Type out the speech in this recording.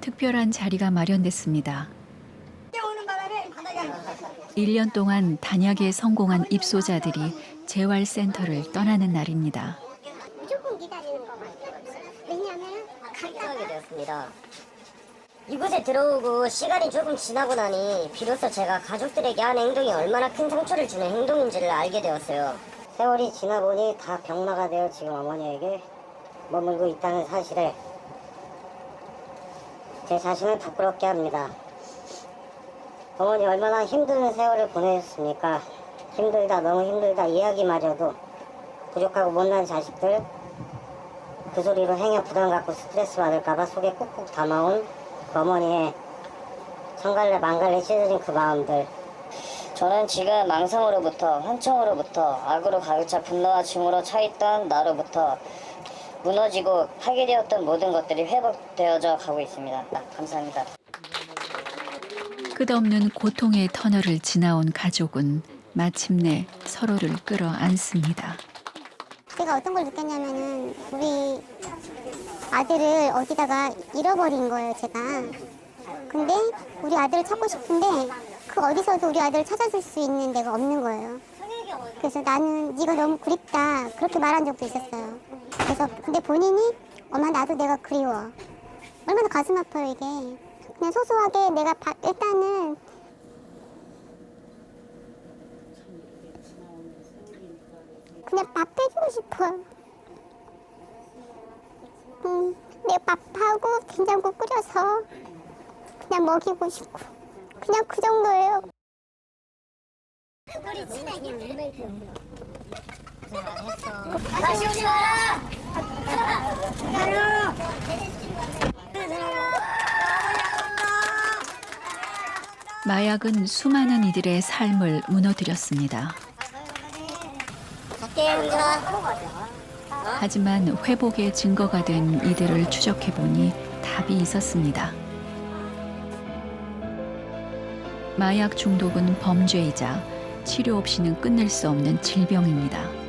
특별한 자리가 마련됐습니다. 오는 바람에 바닥에 1년 동안 단약에 성공한 입소자들이 재활센터를 떠나는 날입니다. 무조건 기다리는 없어요. 왜냐하면 결정하게 되었습니다. 이곳에 들어오고 시간이 조금 지나고 나니 비로소 제가 가족들에게 한 행동이 얼마나 큰 상처를 주는 행동인지를 알게 되었어요. 세월이 지나 보니 다 병마가 되어 지금 어머니에게 머물고 있다는 사실에 제 자신을 부끄럽게 합니다. 어머니 얼마나 힘든 세월을 보내셨습니까? 힘들다 너무 힘들다 이야기마저도 부족하고 못난 자식들 그 소리로 행여 부담 갖고 스트레스 받을까봐 속에 꾹꾹 담아온 그 어머니의 성갈래 망갈래 찢어진 그 마음들 저는 지금 망성으로부터 환청으로부터 악으로 가득 차 분노와 증오로 차있던 나로부터 무너지고 파괴되었던 모든 것들이 회복되어져 가고 있습니다. 감사합니다. 끝없는 고통의 터널을 지나온 가족은 마침내 서로를 끌어안습니다. 제가 어떤 걸 느꼈냐면은 우리 아들을 어디다가 잃어버린 거예요, 제가. 근데 우리 아들을 찾고 싶은데 그 어디서도 우리 아들을 찾아줄 수 있는 데가 없는 거예요. 그래서 나는 네가 너무 그립다 그렇게 말한 적도 있었어요. 그래서 근데 본인이 엄마 나도 내가 그리워. 얼마나 가슴 아파요 이게. 그냥 소소하게 내가 밥 일단은 그냥 밥 해주고 싶어요. 음, 내가 밥하고 된장국 끓여서 그냥 먹이고 싶고 그냥 그 정도예요. 다시 오지 마라. 마약은 수많은 이들의 삶을 무너뜨렸습니다. 하지만 회복의 증거가 된 이들을 추적해 보니 답이 있었습니다. 마약 중독은 범죄이자 치료 없이는 끝낼 수 없는 질병입니다.